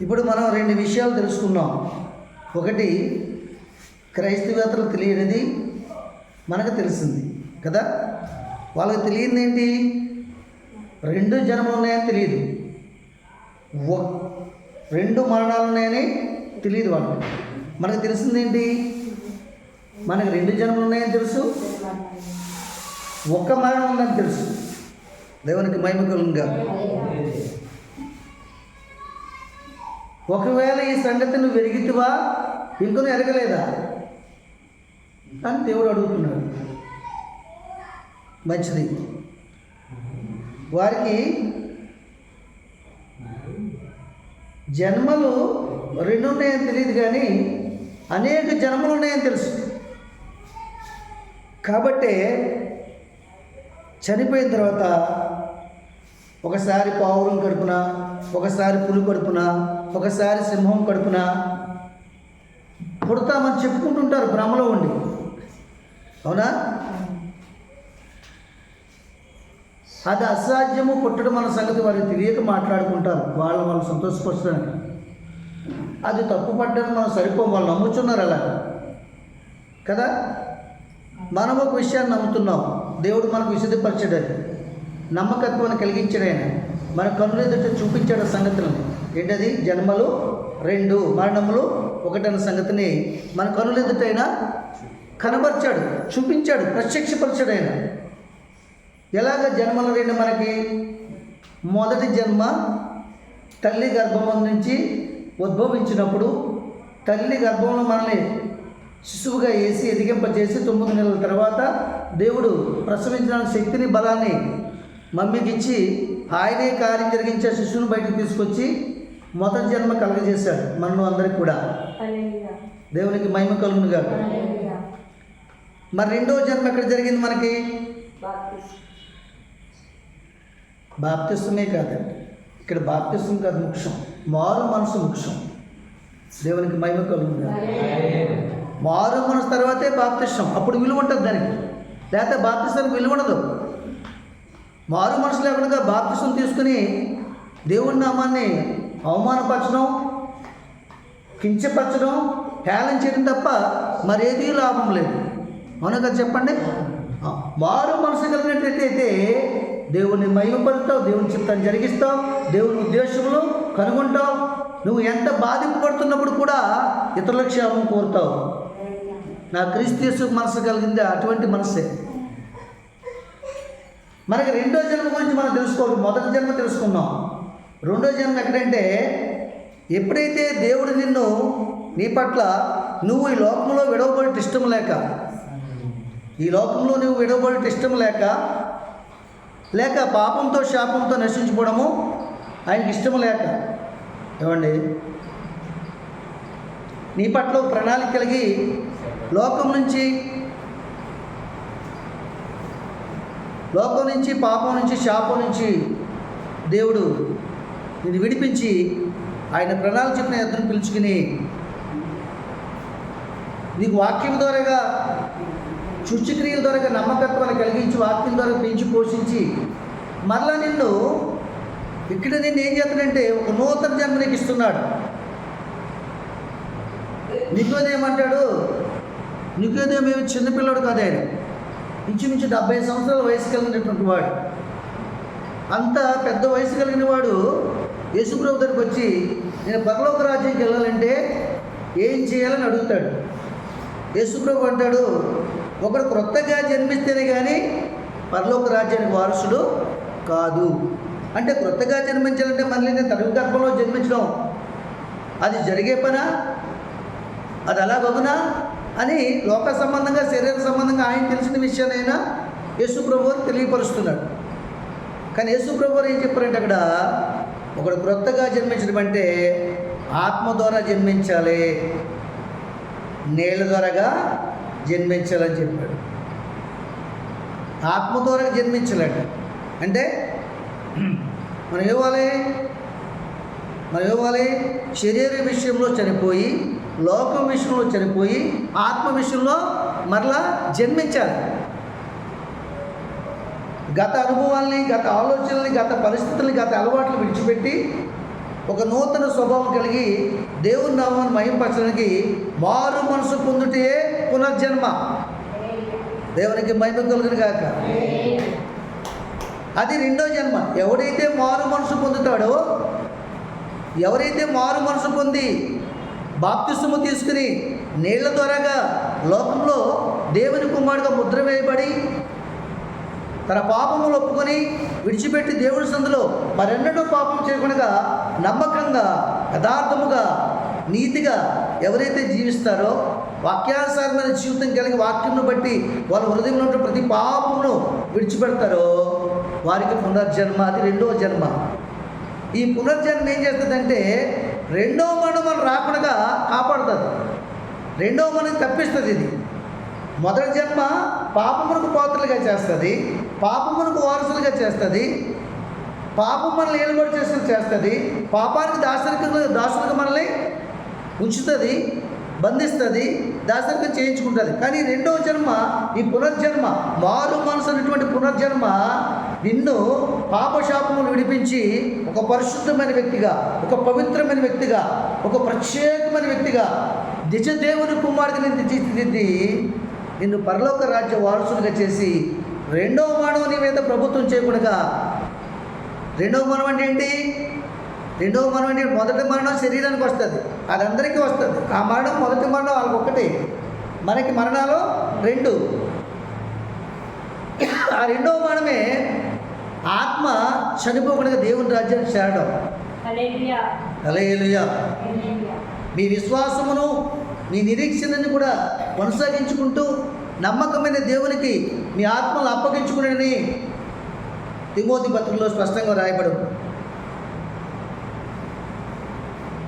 ఇప్పుడు మనం రెండు విషయాలు తెలుసుకున్నాం ఒకటి క్రైస్తవేతలు తెలియనిది మనకు తెలిసింది కదా? వాళ్ళకి తెలియనిది ఏంటి రెండు జన్మలు ఉన్నాయని తెలియదు. ఒ- రెండు మరణాలు ఉన్నాయని తెలియదు వాళ్ళకి. మనకు తెలిసింది ఏంటి మనకు రెండు జన్మలు ఉన్నాయని తెలుసు. ఒక్క మరణం ఉందని తెలుసు. దేవునికి మహిమ కలుగుగా ఒకవేళ ఈ సంగతి నువ్వు వెరిగితివా ఇంకను ఎరగలేదా అని దేవుడు అడుగుతున్నాడు. మంచిది. వారికి జన్మలు రెండు ఉన్నాయని తెలియదు కానీ అనేక జన్మలు ఉన్నాయని తెలుసు. కాబట్టే చనిపోయిన తర్వాత ఒకసారి పావురం కడుపున ఒకసారి పులి కడుపున ఒకసారి సింహం కడుపున. పుడతామని చెప్పుకుంటుంటారు భ్రమలో ఉండి. అవునా? అది అసాధ్యము పుట్టడం అన్న సంగతి వారికి తెలియక మాట్లాడుకుంటారు. వాళ్ళు వాళ్ళు సంతోషపరచడానికి. అది తప్పు పడ్డానికి మనం సరిపో వాళ్ళు నమ్ముతున్నారు అలా. కదా? మనం ఒక విషయాన్ని నమ్ముతున్నాం. దేవుడు మనకు విశదపరచడని నమ్మకత్వాన్ని కలిగించాడు ఆయన మన కన్నుల ఎదుట చూపించాడు సంగతులను ఏంటది? జన్మలు రెండు. మరణములు ఒకటన్న సంగతిని మన కన్నుల ఎదుటైనా కనబరిచాడు చూపించాడు ప్రత్యక్షపరిచాడు ఆయన ఎలాగ జన్మలు రెండు మనకి? మొదటి జన్మ తల్లి గర్భం నుంచి ఉద్భవించినప్పుడు తల్లి గర్భంలో మనల్ని శిశువుగా వేసి ఎదిగింపజేసి తొమ్మిది నెలల తర్వాత దేవుడు ప్రసవించడానికి శక్తిని బలాన్ని మమ్మీకి ఇచ్చి ఆయనే కార్యం జరిగించే శిశువుని బయటకు తీసుకొచ్చి మొదటి జన్మ కలగజేశాడు మనం అందరికి కూడా. దేవునికి మహిమ కలుగును హల్లెలూయా. మరి రెండో జన్మ ఎక్కడ జరిగింది మనకి. బాప్తిస్తమే కాదండి ఇక్కడ బాప్తిస్తం కాదు ముఖ్యం మారు మనసు ముఖ్యం దేవునికి మహిమ కలుగును. మారు మనసు తర్వాతే బాప్తిష్టం అప్పుడు విలువ ఉంటుంది దానికి. లేకపోతే బాప్తిస్తానికి విలువ ఉండదు. మారు మనసు లేకుండా బాప్తిసం తీసుకుని దేవుడి నామాన్ని అవమానపరచడం కించపరచడం హేళన చేయడం తప్ప మరేదీ లాభం లేదు. అవునా కదా చెప్పండి? మారు మనసు కలిగినట్లయితే దేవుని మహిమపరుస్తావు దేవుని చిత్తాన్ని జరిగిస్తావు దేవుని ఉద్దేశములు కనుగొంటావు. నువ్వు ఎంత బాధింపబడుతున్నప్పుడు కూడా ఇతరుల క్షేమం కోరుతావు. నా క్రీస్తు మనసు కలిగింది అటువంటి మనసే. మనకి రెండో జన్మ గురించి మనం తెలుసుకోవాలి. మొదటి జన్మ తెలుసుకున్నాం రెండో జన్మ ఎక్కడంటే ఎప్పుడైతే దేవుడు నిన్ను నీ పట్ల నువ్వు ఈ లోకంలో విడవబడి ఇష్టం లేక ఈ లోకంలో నువ్వు విడవబడి ఇష్టం లేక లేక పాపంతో శాపంతో నశించుకోవడము ఆయనకి ఇష్టం లేక ఏమండి? నీ పట్ల ప్రణాళిక కలిగి లోకం నుంచి లోకం నుంచి పాపం నుంచి శాపం నుంచి దేవుడు నేను విడిపించి ఆయన ప్రణాళిక చెప్పిన ఇద్దరు పిలుచుకుని నీకు వాక్యం ద్వారాగా శుచిక్రియల ద్వారా నమ్మకత్వాన్ని కలిగించి వాక్యం ద్వారా పెంచి పోషించి మరలా నిన్ను ఇక్కడ నిన్ను ఏం చేస్తాడంటే ఒక నూతన జన్మ నీకు ఇస్తున్నాడు. నీకోదేమంటాడు నీకోదేమేమి చిన్నపిల్లడు కదా ఆయన. ఇంచుమించు డెబ్బై సంవత్సరాల వయసు కలిగినటువంటి వాడు. అంత పెద్ద వయసు కలిగిన వాడు యేసుప్రభు దగ్గరికి వచ్చి నేను పరలోక రాజ్యానికి వెళ్ళాలంటే ఏం చేయాలని అడుగుతాడు. యేసుప్రభు అంటాడు ఒకడు క్రొత్తగా జన్మిస్తేనే కానీ పరలోక రాజ్యానికి వారసుడు కాదు. అంటే క్రొత్తగా జన్మించాలంటే మళ్ళీ నేను తరుగు గర్భంలో జన్మించడం. అది జరిగే పనా? అది అలాగగునా అని లోక సంబంధంగా శరీర సంబంధంగా ఆయన తెలిసిన విషయానైనా యేసుప్రభు తెలియపరుస్తున్నాడు. కానీ యేసుప్రభు ఏం చెప్పారంటే అక్కడ ఒకడు క్రొత్తగా జన్మించడం అంటే ఆత్మ ద్వారా జన్మించాలి నీళ్ళ ద్వారాగా జన్మించాలని చెప్పాడు. ఆత్మ ద్వారా జన్మించాలంట. అంటే మనం ఇవ్వాలి? మనం ఇవ్వాలి శరీర విషయంలో చనిపోయి లోకం విషయంలో చనిపోయి ఆత్మ విషయంలో మరలా జన్మించాలి గత అనుభవాల్ని గత ఆలోచనల్ని గత పరిస్థితుల్ని గత అలవాట్లు విడిచిపెట్టి ఒక నూతన స్వభావం కలిగి దేవుని నామాన్ని మహింపరచడానికి మారు మనసు పొందుటే పునర్జన్మ. దేవునికి మహిమ కలుగును గాక. అది రెండో జన్మ. ఎవడైతే మారు మనసు పొందుతాడో ఎవరైతే మారు మనసు పొంది బాప్తిస్ము తీసుకుని నీళ్ళ ద్వారాగా లోకంలో దేవుని కుమారుడుగా ముద్ర వేయబడి తన పాపములు ఒప్పుకొని విడిచిపెట్టి దేవుని సందులో మరెన్నడూ పాపం చేయకుండా నమ్మకంగా యథార్థముగా నీతిగా ఎవరైతే జీవిస్తారో వాక్యానుసారమైన జీవితం కలిగి వాక్యంను బట్టి వాళ్ళ హృదయంలో ఉన్న ప్రతి పాపమును విడిచిపెడతారో వారికి పునర్జన్మ అది రెండవ జన్మ. ఈ పునర్జన్మ ఏం చేస్తుందంటే రెండో మరణం మనం రాకుండా కాపాడుతుంది. రెండో మనం తప్పిస్తుంది ఇది. మొదటి జన్మ పాపమునకు పాత్రలుగా చేస్తుంది పాపమునకు వారసులుగా చేస్తుంది పాపం మనల్ని ఏలుబడి చేస్తుంది చేస్తుంది పాపానికి దాసరికి దాసులకు మనల్ని ఉంచుతుంది బంధిస్తుంది దాసరికం చేయించుకుంటుంది. కానీ రెండవ జన్మ ఈ పునర్జన్మ మారు మనసు అనేటువంటి పునర్జన్మ నిన్ను పాపశాపములు విడిపించి ఒక పరిశుద్ధమైన వ్యక్తిగా ఒక పవిత్రమైన వ్యక్తిగా ఒక ప్రత్యేకమైన వ్యక్తిగా నిజదేవుని దేవుని కుమారుడికి తీర్చిదిద్ది నిన్ను పరలోక రాజ్య వారసులుగా చేసి రెండవ మానవుని మీద ప్రభుత్వం చేయకుండా రెండవ మరణం అంటే ఏంటి? రెండవ మరణం అంటే మొదటి మరణం శరీరానికి వస్తుంది. అది అందరికీ వస్తుంది. ఆ మరణం మొదటి మరణం వాళ్ళకి ఒకటి మనకి మరణాలు రెండు. ఆ రెండవ మరణమే ఆత్మ చనిపోకుండా దేవుని రాజ్యానికి చేరడం. అలయలుయా మీ విశ్వాసమును మీ నిరీక్షణను కూడా కొనసాగించుకుంటూ నమ్మకమైన దేవునికి మీ ఆత్మను అప్పగించుకుని తిమోతి పత్రికలో స్పష్టంగా రాయబడు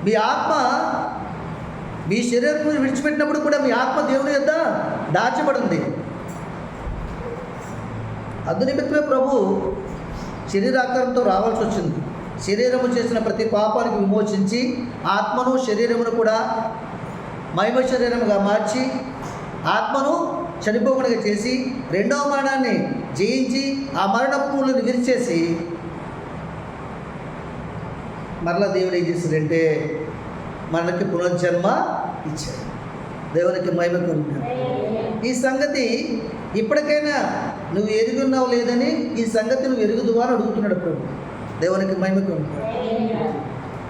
మీ ఆత్మ మీ శరీరం విడిచిపెట్టినప్పుడు కూడా మీ ఆత్మ దేవుని యొక్క దాచబడింది. అందునిమిత్తమే ప్రభు శరీరాకారంతో రావాల్సి వచ్చింది. శరీరము చేసిన ప్రతి పాపానికి విమోచించి ఆత్మను శరీరమును కూడా మహిమ శరీరముగా మార్చి ఆత్మను చనిపోకుండా చేసి రెండవ మరణాన్ని జయించి ఆ మరణపులను విరిచేసి మరలా దేవుడు ఏం చేశాడంటే మనకి పునర్జన్మ ఇచ్చాడు. దేవునికి మహిమ కలుగుతుంది. ఈ సంగతి ఇప్పటికైనా నువ్వు ఎరుగున్నావు లేదని ఈ సంగతి నువ్వు ఎరుగుదువా అని అడుగుతున్నాడు ప్రభు. దేవునికి మహిమ కలుగుతుంది.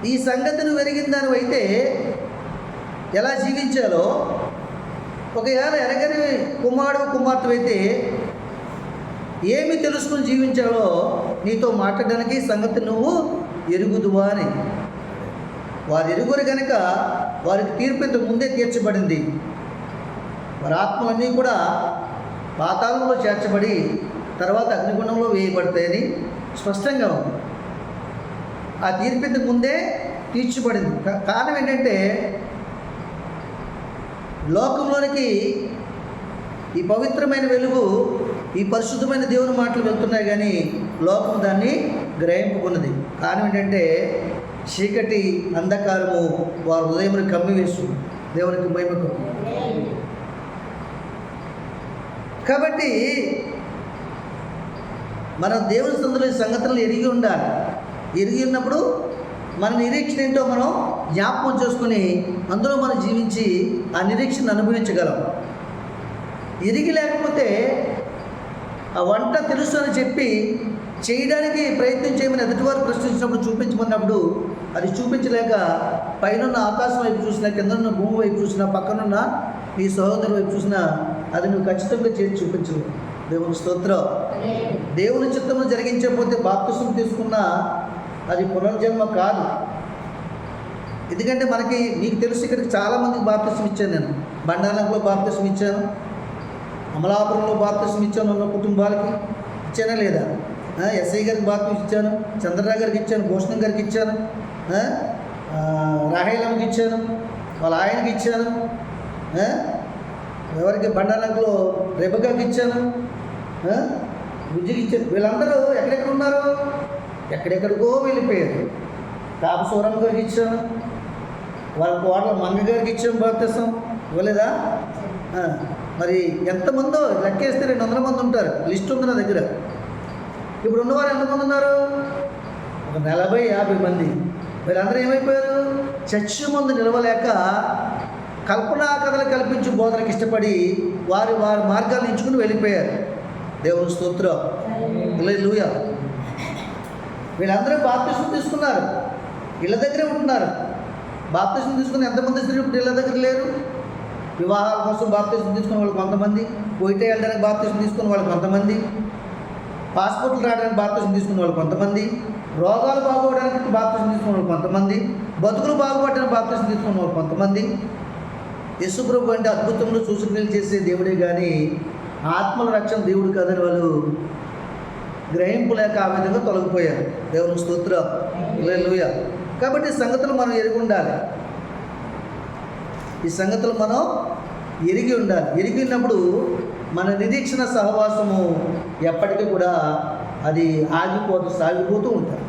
ఈ సంగతి నువ్వు ఎరిగిన దానివి అయితే ఎలా జీవించాలో ఒకవేళ ఎరగని కుమారుడు కుమార్తె అయితే ఏమి తెలుసుకుని జీవించాలో నీతో మాట్లాడడానికి సంగతి నువ్వు ఎరుగుదువా అని. వారు ఎరుగురు కనుక వారికి తీర్పు ముందే తీర్చబడింది. వారి ఆత్మలన్నీ కూడా పాతాళంలో చేర్చబడి తర్వాత అగ్నిగుండంలో వేయబడతాయని స్పష్టంగా ఉంది. ఆ తీర్పు ముందే తీర్చబడింది. కారణం ఏంటంటే లోకంలోనికి ఈ పవిత్రమైన వెలుగు ఈ పరిశుద్ధమైన దేవుని మాటలు వెళ్తున్నాయి కానీ లోకం దాన్ని గ్రహింపుకున్నది కారణం ఏంటంటే చీకటి అంధకారము వారి హృదయమును కమ్మివేసు దేవునికి మహిమకు కాబట్టి మన దేవుని సందులో ఈ సంగతులను ఎరిగి ఉండాలి. ఎరిగి ఉన్నప్పుడు మన నిరీక్షణ ఏంటో మనం జ్ఞాపకం చేసుకుని అందులో మనం జీవించి ఆ నిరీక్షణ అనుభవించగలం. ఎరిగి లేకపోతే ఆ వంట తెలుసు అని చెప్పి చేయడానికి ప్రయత్నం చేయమని ఎదుటివారు ప్రశ్నించినప్పుడు చూపించమన్నప్పుడు అది చూపించలేక పైనున్న ఆకాశం వైపు చూసినా కిందనున్న భూమి వైపు చూసినా పక్కనున్న నీ సహోదరు వైపు చూసినా అది నువ్వు ఖచ్చితంగా చేసి చూపించలేవు. దేవుని స్తోత్రం. దేవుని చిత్తము జరిగించకపోతే బాప్తిసం తీసుకున్న అది పునర్జన్మ కాదు. ఎందుకంటే మనకి మీకు తెలుసు ఇక్కడికి చాలామందికి బాప్తిసం ఇచ్చాను నేను. బండాలంలో బాప్తిసం ఇచ్చాను. అమలాపురంలో బాప్తిసం ఇచ్చాను ఉన్న కుటుంబాలకి. ఇచ్చానా లేదా? ఎస్ఐ గారికి బాప్తిసం ఇచ్చాను చంద్రరావు గారికి ఇచ్చాను భూషణం గారికి ఇచ్చాను ఆ, రాహేలమ్మకి ఇచ్చాను వాళ్ళ ఆయనకి ఇచ్చాను ఎవరికి బండాలంకలో రెబకాకి ఇచ్చాను ఆ, బుజ్జికి ఇచ్చాను. వీళ్ళందరూ ఎక్కడెక్కడ ఉన్నారు? ఎక్కడెక్కడికో వెళ్ళిపోయారు. కాపసూరం గారికి ఇచ్చాను వాళ్ళ కోడల మంగ గారికి ఇచ్చాం బాప్తిసం ఇవ్వలేదా? మరి ఎంతమందో లెక్కేస్తే రెండు వందల మంది ఉంటారు. లిస్ట్ ఉంది నా దగ్గర. ఇప్పుడు ఉన్నవారు ఎంతమంది ఉన్నారు? ఒక నలభై యాభై మంది. వీళ్ళందరూ ఏమైపోయారు? చర్చి ముందు నిలవలేక కల్పనా కథలు కల్పించి బోధనకి ఇష్టపడి వారి వారి మార్గాలు ఎంచుకుని వెళ్ళిపోయారు. దేవుని స్తోత్రం. లూయ వీళ్ళందరూ బాప్తిసం తీసుకున్నారు. ఇళ్ళ దగ్గరే ఉంటున్నారు. బాప్తిసం తీసుకుని ఎంతమంది స్త్రీలు ఇప్పుడు ఇళ్ళ దగ్గర లేరు? వివాహాల కోసం బాప్తిసం తీసుకున్న వాళ్ళు కొంతమంది. పోయిటే వెళ్ళడానికి బాప్తిసం తీసుకున్న వాళ్ళు కొంతమంది. పాస్పోర్ట్లు రావడానికి బాప్తిజం తీసుకున్న వాళ్ళు కొంతమంది రోగాలు బాగోవడానికి బాప్తిజం తీసుకున్న వాళ్ళు కొంతమంది బతుకులు బాగుపడడానికి బాప్తిజం తీసుకున్న వాళ్ళు కొంతమంది. యశుప్రభు అంటే అద్భుతంలో సూచనలు చేసే దేవుడే కానీ ఆత్మల రక్షణ దేవుడు కాదని వాళ్ళు గ్రహింపు లేక ఆ విధంగా తొలగిపోయారు. దేవుని స్తోత్ర. కాబట్టి ఈ సంగతులు మనం ఎరిగి ఉండాలి. ఈ సంగతులు మనం ఎరిగి ఉండాలి. ఎరిగినప్పుడు మన నిరీక్షణ సహవాసము ఎప్పటికీ కూడా అది ఆగిపోతూ సాగిపోతూ ఉంటుంది